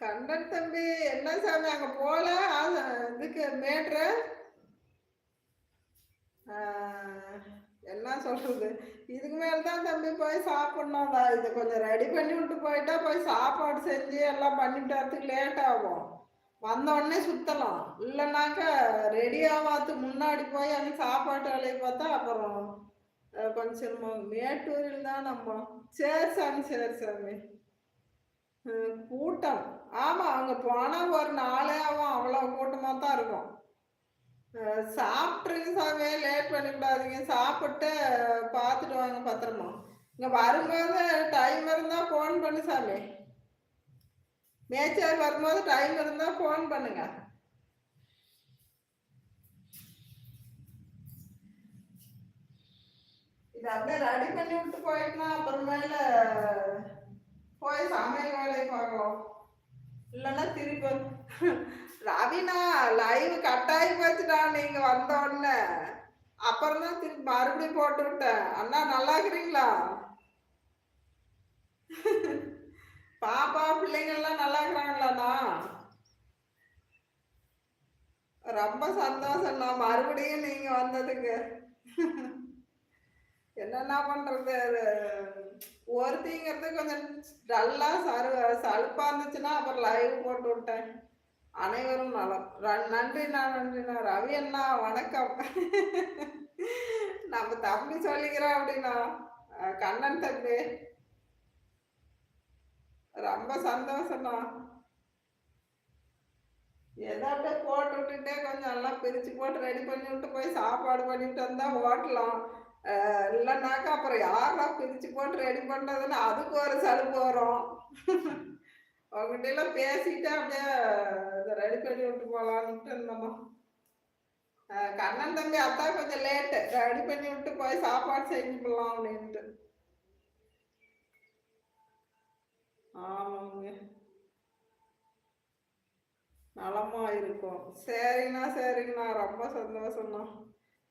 கண்டன் தம்பி என்ன சாமி அங்க போல? ஆ- இதுக்கு மேட்ரு. என்ன சொல்றது? இதுக்கு மேல தான் தம்பி போய் சாப்பிடணும்டா இதை இது கொஞ்சம் ரெடி பண்ணி விட்டு போயிட்டா போய் சாப்பாடு செஞ்சு எல்லாம் பண்ணிட்டு வரதுக்கு லேட் ஆகும். வந்த உடனே சுத்தலாம். இல்லைனாக்க ரெடி ஆகாதுக்கு முன்னாடி போய் அங்கே சாப்பாட்டு வேலையை பார்த்தா அப்புறம் கொஞ்சம் சிரமம். மேட்டூரில் தான் நம்ம. சரி சாமி சரி சாமி. கூட்டம். ஆமா அங்க போனா ஒரு நாளே ஆகும். அவ்வளவு கூட்டமா தான் இருக்கும். சாப்பிட்ருங்க சாமி. லேட் பண்ணிவிடாதீங்க. சாப்பிட்டு பார்த்துட்டு வாங்க பத்திரமா. இங்க வரும்போது டைம் இருந்தா ஃபோன் பண்ணு சாமி. மேய்ச்சல் வரும்போது டைம் இருந்தா ஃபோன் பண்ணுங்க. இது அப்படியே ரெடி பண்ணி விட்டு போயிட்டுனா அப்புறமேல போய் சமையல் வேலை பார்க்கலாம். இல்லைன்னா திருப்பி ரவினா லைவ் கட் ஆகி போச்சுடா நீங்க வந்த உடனே. அப்புறம் தான் திருப்பி மறுபடியும் போட்டு விட்டேன். அண்ணா நல்லா இருக்கிறீங்களா? பாப்பா பிள்ளைங்கள்லாம் நல்லா இருக்கிறாங்களாண்ணா? ரொம்ப சந்தோஷம்ண்ணா. மறுபடியும் நீங்க வந்ததுக்கு. என்னென்ன பண்றது? ஒருத்திங்கிறது கொஞ்சம் டல்லா சரு சலுப்பா இருந்துச்சுன்னா அப்புறம் லைவ் போட்டு விட்டேன். அனைவரும் நலம். நன்றிண்ணா நன்றிண்ணா ரவி அண்ணா வணக்கம். நம்ம தம்பி சொல்லிக்கிறோம் அப்படின்னா கண்ணன் தம்பி. ரொம்ப சந்தோஷம்ண்ணா. ஏதோ போட்டு விட்டுட்டே கொஞ்சம் எல்லாம் பிரிச்சு போட்டு ரெடி பண்ணி விட்டு போய் சாப்பாடு பண்ணிட்டு வந்தா ஓட்டலாம். இல்லைனாக்கா அப்புறம் யாரா பிரிச்சு போட்டு ரெடி பண்றதுன்னு அதுக்கு ஒரு சலுப்பு வரும். அவங்ககிட்ட எல்லாம் பேசிட்டு அப்படியே இதை ரெடி பண்ணி விட்டு போலான்ட்டு இருந்தோம்? கண்ணன் தம்பி அதான் கொஞ்சம் லேட்டு ரெடி பண்ணி விட்டு போய் சாப்பாடு செஞ்சு போடலாம் அப்படின்ட்டு. ஆமாங்க. நலமா இருக்கும். சரிங்கண்ணா சரிங்கண்ணா. ரொம்ப சந்தோஷம்ண்ணா.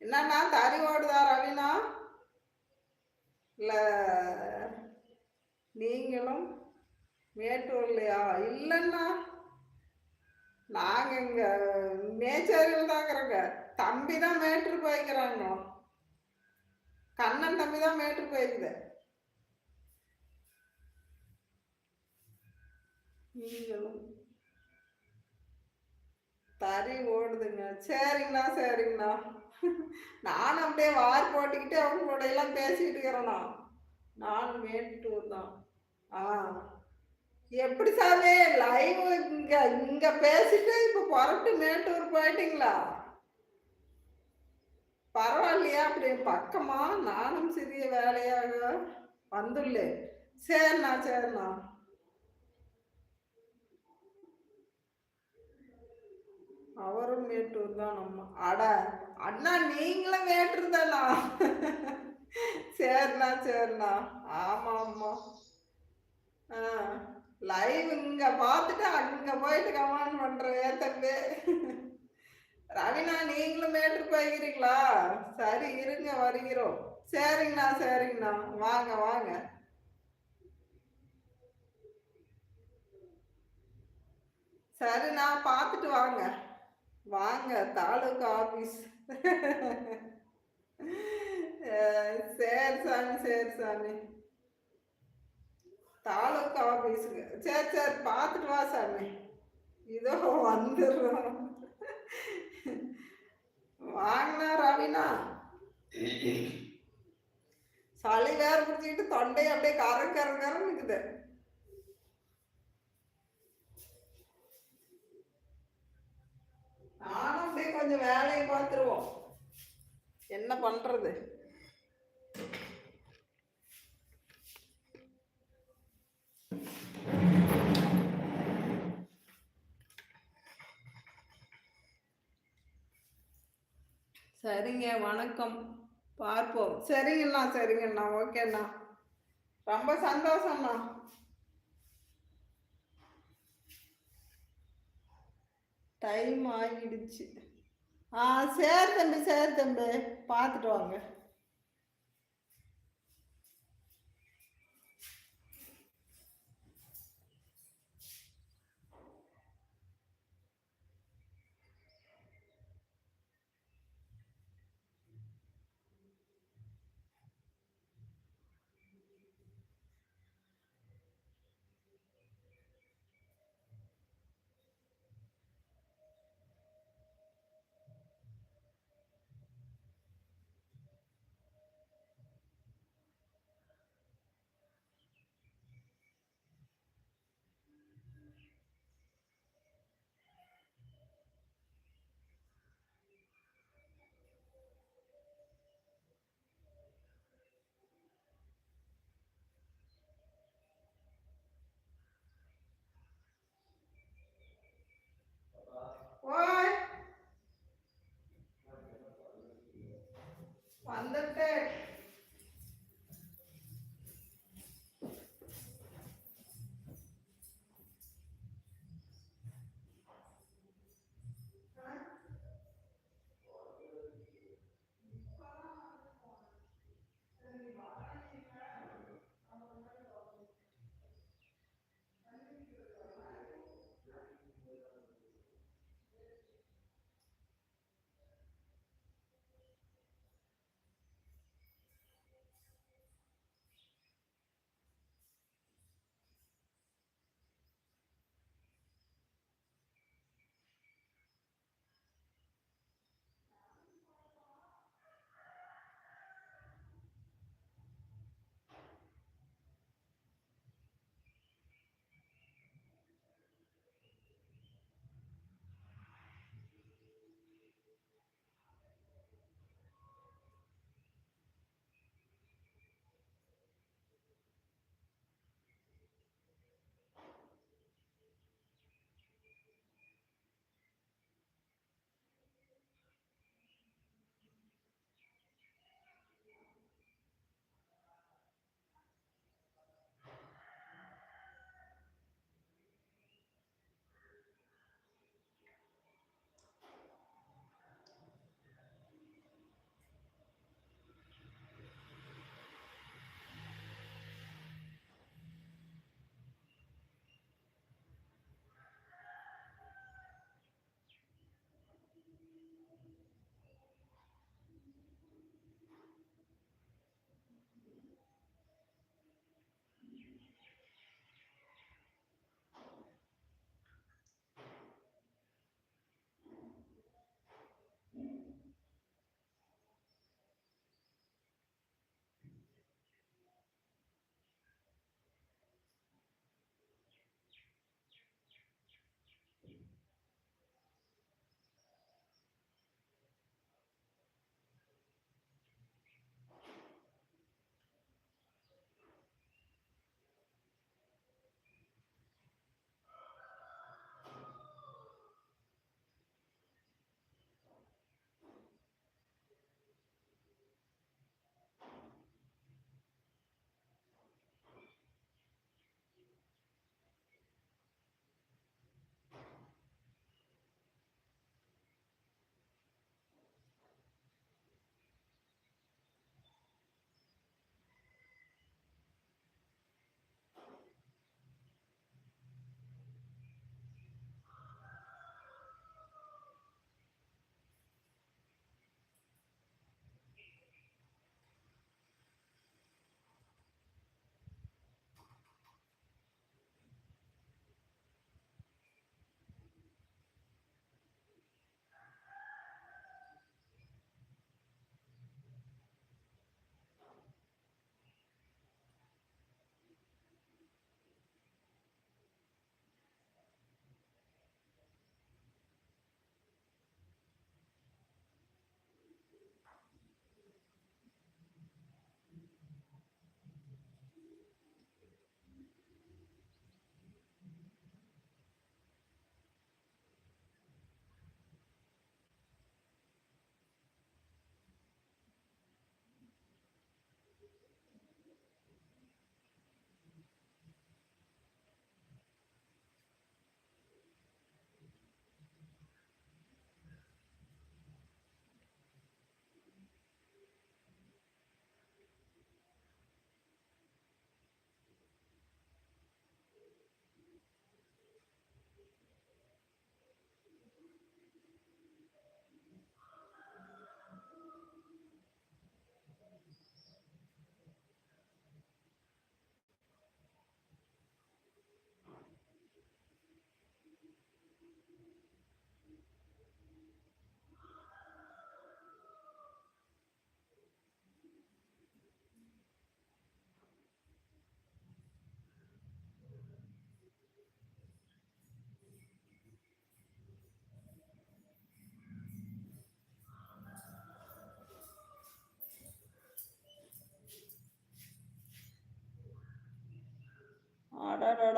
என்னண்ணா தறி ஓடுதா ரவினா? இல்லை நீங்களும் மேட்டூர்லையா? இல்லைண்ணா. நாங்கள் இங்கே மேச்சேரியில் தான் இருக்கிறோங்க. தம்பி தான் மேட்டூர் போய்க்கிறாங்க. கண்ணன் தம்பி தான் மேட்டூர் போயிருக்குது நீங்களும் தறி ஓடுதுங்க சரிங்கண்ணா சரிங்கண்ணா. நானும் அப்படியே வார் போட்டுக்கிட்டு அவங்க கூட எல்லாம் பேசிக்கிட்டு இருக்கிறேண்ணா. நான் மேட்டூர் தான் ஆ. எப்படி சாமி லைவ் இங்க இங்க பேசிட்டு இப்ப புறப்பட்டு மேட்டூர் போயிட்டீங்களா? பரவாயில்லையா அப்படி பக்கமா நானும் சிறிய வேலையாக வந்துள்ளேன். சரிண்ணா சரிண்ணா. அவரும் மேட்டூர் தான் நம்ம. அட அண்ணா நீங்களும் மேட்டூர் தானா? சரிண்ணா சரிண்ணா. ஆமா ஆமா. ஆ லைவ் இங்க பார்த்துட்டு அங்க போயிட்டு கமெண்ட் பண்றவே தம்பி? ரவினா நீங்களும் மேட்டூர் போய்க்கிறீங்களா? சரி இருங்க வருகிறோம். சரிங்கண்ணா சரிங்கண்ணா. வாங்க வாங்க. சரிண்ணா பார்த்துட்டு வாங்க. வாங்க தாலுகா ஆபீஸ். சரி சாமி சரி சாமி. தாலுகா ஆபீஸுக்கு சரி சரி பார்த்துட்டு வா சாமி. இதோ வந்துடுறோம். வாங்கினா ரவினா. சளி வேறு பிடிச்சிக்கிட்டு தொண்டை அப்படியே கர கர இருக்குது. நானும் அப்படியே கொஞ்சம் வேலையை பார்த்துருவோம். என்ன பண்ணுறது சரிங்க வணக்கம். பார்ப்போம். சரிங்கண்ணா சரிங்கண்ணா. ஓகேண்ணா. ரொம்ப சந்தோஷம்ண்ணா. டைம் ஆகிடுச்சு ஆ சேர் தம்பி சேர் தம்பி. பார்த்துட்டு வாங்க.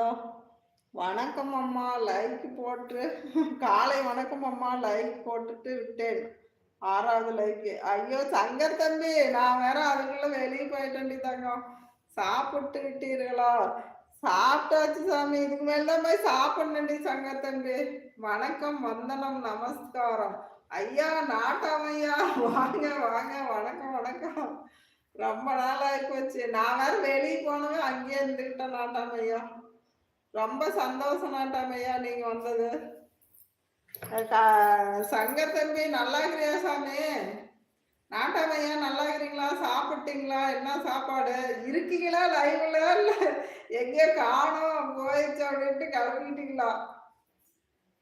அடடா வணக்கம் அம்மா லைக் போட்டு காலை வணக்கம் அம்மா லைக் போட்டுட்டு விட்டேன். ஆறாவது லைக்கு ஐயோ சங்கர் தம்பி நான் வேற அதுக்குள்ள வெளியே போயிட்டேன்டி தங்கம். சாப்பிட்டு விட்டீர்களா? சாப்பிட்டாச்சு சாமி இதுக்கு மேலதான் போய் சாப்பிடணுண்டி சங்கர் தம்பி. வணக்கம் வந்தனம் நமஸ்காரம். ஐயா நாட்டம் ஐயா வாங்க வாங்க வணக்கம் வணக்கம். ரொம்ப நாள் ஆகி போச்சு நான் வேற வெளியே போனவே அங்கேயே இருந்துக்கிட்டேன் நாட்டாம் ஐயா. ரொம்ப சந்தோஷம் நாட்டாம் ஐயா நீங்க வந்தது. சங்கர் தம்பி நல்லா இருக்கிறியா சாமி? நாட்டாமையா நல்லா இருக்கிறீங்களா சாப்பிட்டீங்களா? என்ன சாப்பாடு? இருக்கீங்களா? லைவ்ல? இல்ல எங்கேயோ காணும் போயிடுச்சு அப்படின்ட்டு கிளம்பிட்டீங்களா?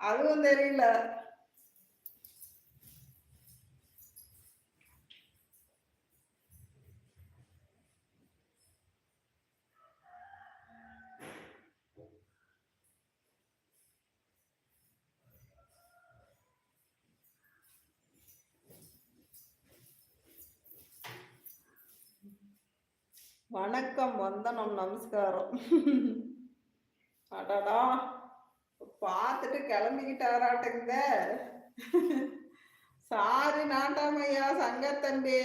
அதுவும் தெரியல. வணக்கம் வந்தனம் நமஸ்காரம். அடடா பார்த்துட்டு கிளம்பிக்கிட்டாராட்டுங்க சாரி நாட்டாமையா சங்கத்தம்பி.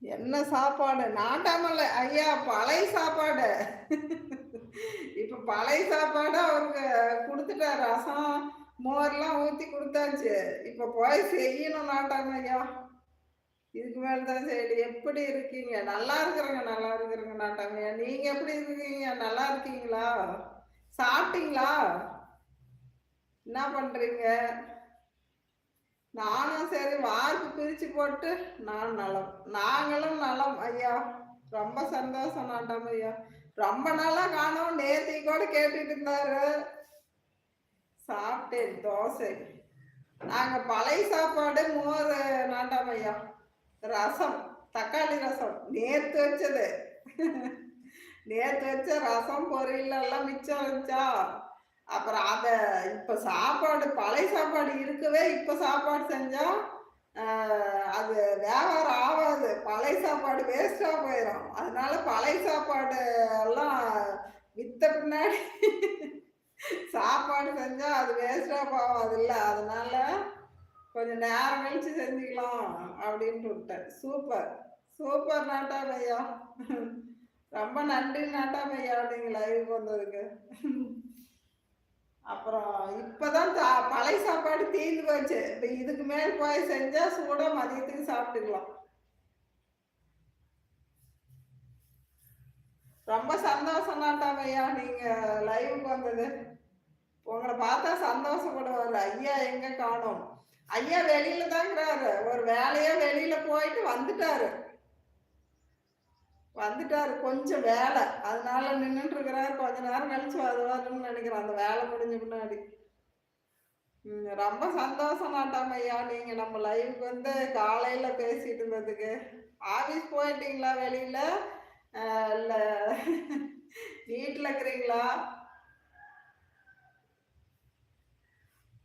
என்ன சாப்பாடு? நாட்டாமல்ல ஐயா பழைய சாப்பாடு. இப்ப பழைய சாப்பாடு அவருக்கு கொடுத்துட்டா ரசம் மோர்லாம் ஊத்தி கொடுத்தாச்சு. இப்ப போய் செய்யணும் நாட்டாம ஐயா. இதுக்கு மேலதான் சரி எப்படி இருக்கீங்க? நல்லா இருக்கிறங்க நல்லா இருக்கிறங்க நாட்டாமையா நீங்க எப்படி இருக்கீங்க? நல்லா இருக்கீங்களா? சாப்பிட்டீங்களா? என்ன பண்றீங்க? நானும் சரி மார்க் பிரிச்சு போட்டு நான் நலம். நாங்களும் நலம் ஐயா. ரொம்ப சந்தோஷம் நாட்டம் ஐயா. ரொம்ப நாளா காணும். நேத்தி கூட கேட்டுட்டு இருந்தாரு. சாப்பிட்டேன் தோசை. நாங்க பழைய சாப்பாடு மோர் நாட்டாம் ஐயா. ரசம் தக்காளி ரசம். நேத்து வச்சது. நேத்து வச்ச ரசம் பொரியல் எல்லாம் மிச்சம் வச்சா அப்புறம் அதை இப்போ சாப்பாடு பழைய சாப்பாடு இருக்கவே இப்போ சாப்பாடு செஞ்சா அது வியாபாரம் ஆகாது. பழைய சாப்பாடு வேஸ்டாக போயிடும் அதனால பழைய சாப்பாடு எல்லாம் வித்த பின்னாடி சாப்பாடு செஞ்சா அது வேஸ்டாக போகாது இல்லை அதனால கொஞ்சம் நேரம் கழிச்சு செஞ்சுக்கலாம் அப்படின்ட்டு விட்டேன். சூப்பர். சூப்பர் நாட்டா பையா. ரொம்ப நன்றி நாட்டாமையா அப்படிங்க லைவ் வந்ததுக்கு. அப்புறம் இப்போதான் பழைய சாப்பாடு தீர்ந்து போச்சு. இப்போ இதுக்கு மேல் போய் செஞ்சால் சூட மதியத்துக்கு சாப்பிட்டுக்கலாம். ரொம்ப சந்தோஷம் ஐயா நீங்கள் லைவுக்கு வந்தது. உங்களை பார்த்தா சந்தோஷப்படுவார். ஐயா எங்கே காணும்? ஐயா வெளியில தாங்கிறாரு. ஒரு வேலையா வெளியில போயிட்டு வந்துட்டாரு. வந்துட்டாரு கொஞ்சம் வேலை. அதனால நின்றுட்டு இருக்கிறார் கொஞ்ச நேரம் கழிச்சு வருவாருன்னு நினைக்கிறேன். அந்த வேலை முடிஞ்ச முன்னாடி ரொம்ப சந்தோஷம் நாட்டாம ஐயா. நீங்க நம்ம லைவுக்கு வந்து காலையில பேசிட்டு இருந்ததுக்கு. ஆபீஸ் போயிட்டீங்களா வெளியில? இல்ல. வீட்டுல இருக்கிறீங்களா?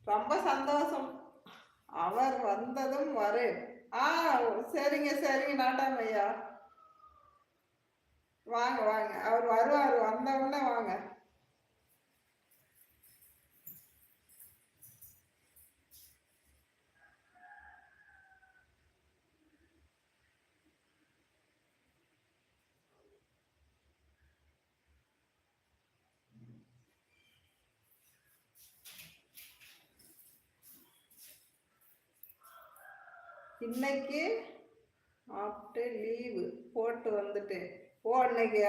ரொம்ப சந்தோஷம். அவர் வந்ததும் வரேன். ஆ சரிங்க சரிங்க. நாட்டாமையா ஐயா வாங்க வாங்க. அவர் வருவார் வந்தவுடனே வாங்க. இன்னைக்கு ஆஃப்டர் லீவு போட்டு வந்துட்டேன். ஓ இன்னைக்கு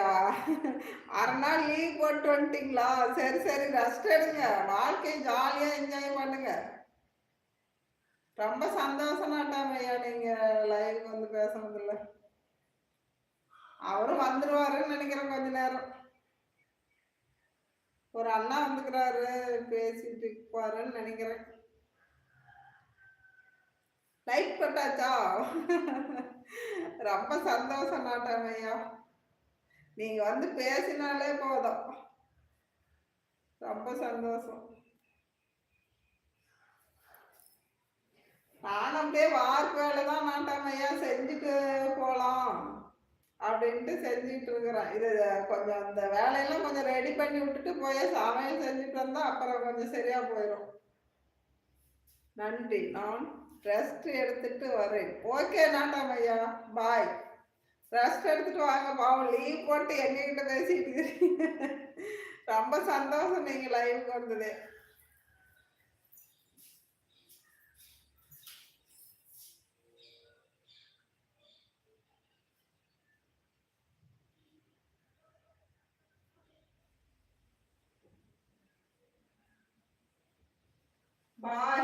அரை நாள் லீவ் போட்டு வந்துட்டீங்களா? சரி சரி ரெஸ்ட் எடுங்க. வாழ்க்கையை ஜாலியாக என்ஜாய் பண்ணுங்க. ரொம்ப சந்தோஷம் ஐயா நீங்க லைவுக்கு வந்து பேசுனதில்ல அவரும் வந்துருவாருன்னு நினைக்கிறேன் கொஞ்ச நேரம். ஒரு அண்ணா வந்துக்கிறாரு பேசிட்டு இருப்பாருன்னு நினைக்கிறேன். லைக் போட்டாச்சா? ரொம்ப சந்தோஷம் நாட்டாமையா நீங்க வந்து பேசினாலே போதும். ரொம்ப சந்தோஷம். நானும் அப்படியே வார்ப்பு வேலை தான் ஐயா. செஞ்சுட்டு போகலாம் அப்படின்ட்டு செஞ்சுட்டு இருக்கிறேன். இது கொஞ்சம் அந்த வேலையெல்லாம் கொஞ்சம் ரெடி பண்ணி விட்டுட்டு போய் சமையல் செஞ்சுட்டு வந்தா அப்புறம் கொஞ்சம் சரியா போயிடும் நன்றி. நான் ரெஸ்ட் எடுத்துட்டு வரேன். ஓகே நாட்டாமையா பாய் ரெஸ்ட் எடுத்துட்டு வாங்க பாவம் லீவ் போட்டு எங்ககிட்ட பேசிட்டு இருக்கிறீங்க ரொம்ப சந்தோஷம் நீங்க லைவுக்கு வந்தது பாய்